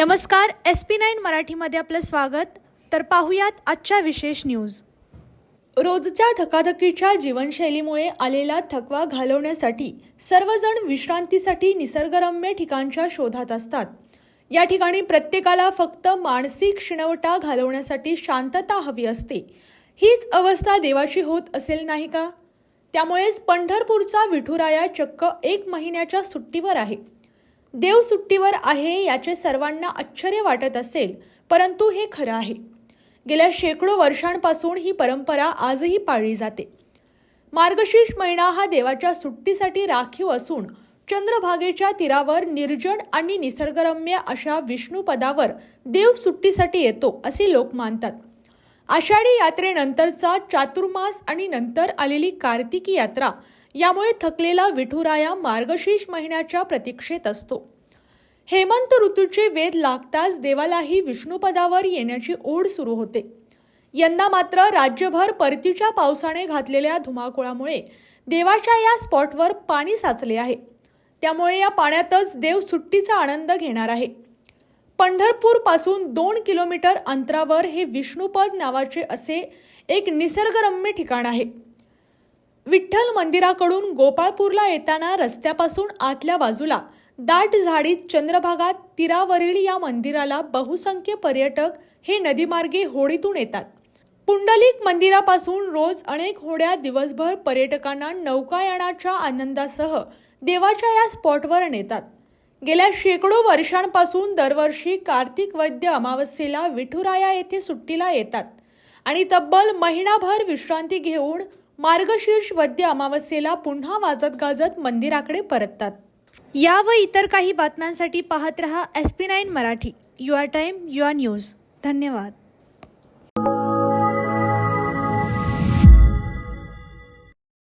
नमस्कार S P nine मराठीमध्ये आपलं स्वागत. तर पाहुयात आजच्या विशेष न्यूज. रोजच्या धकाधकीच्या जीवनशैलीमुळे आलेला थकवा घालवण्यासाठी सर्वजण विश्रांतीसाठी निसर्गरम्य ठिकाणच्या शोधात असतात. या ठिकाणी प्रत्येकाला फक्त मानसिक शिणवटा घालवण्यासाठी शांतता हवी असते. हीच अवस्था देवाची होत असेल नाही का? त्यामुळेच पंढरपूरचा विठुराया चक्क एक महिन्याच्या सुट्टीवर आहे. देव सुट्टीवर आहे याचे सर्वांना आश्चर्य वाटत असेल परंतु हे खरं आहे. गेल्या शेकडो वर्षांपासून ही परंपरा आजही पाळली जाते. मार्गशीर्ष महिना हा देवाच्या सुट्टीसाठी राखीव असून चंद्रभागेच्या तीरावर निर्जन आणि निसर्गरम्य अशा विष्णुपदावर देव सुट्टीसाठी येतो असे लोक मानतात. आषाढी यात्रेनंतरचा चातुर्मास आणि नंतर आलेली कार्तिकी यात्रा यामुळे थकलेला विठुराया मार्गशीर्ष महिन्याच्या प्रतीक्षेत असतो. हेमंत ऋतूचे वेद लागताच देवालाही विष्णुपदावर येण्याची ओढ सुरू होते. यंदा मात्र राज्यभर परतीच्या पावसाने घातलेल्या धुमाकुळामुळे देवाच्या या स्पॉटवर पाणी साचले आहे. त्यामुळे या पाण्यातच देव सुट्टीचा आनंद घेणार आहे. पंढरपूरपासून दोन किलोमीटर अंतरावर हे विष्णुपद नावाचे असे एक निसर्गरम्य ठिकाण आहे. विठ्ठल मंदिराकडून गोपाळपूरला येताना रस्त्यापासून आतल्या बाजूला दाट झाडीत चंद्रभागात तीरावरील या मंदिराला बहुसंख्य पर्यटक हे नदीमार्गे होडीतून येतात. पुंडलिक मंदिरापासून रोज अनेक होड्या दिवसभर पर्यटकांना नौकायानाच्या आनंदासह देवाच्या या स्पॉटवर नेतात. गेल्या शेकडो वर्षांपासून दरवर्षी कार्तिक वैद्य अमावस्येला विठुराया येथे सुट्टीला येतात आणि तब्बल महिनाभर विश्रांती घेऊन मार्गशीर्ष वद्य अमावस्येला पुन्हा वाजत गाजत मंदिराकडे परततात. या व इतर काही बातम्यांसाठी पाहत रहा S P nine Marathi. Your time your news. धन्यवाद.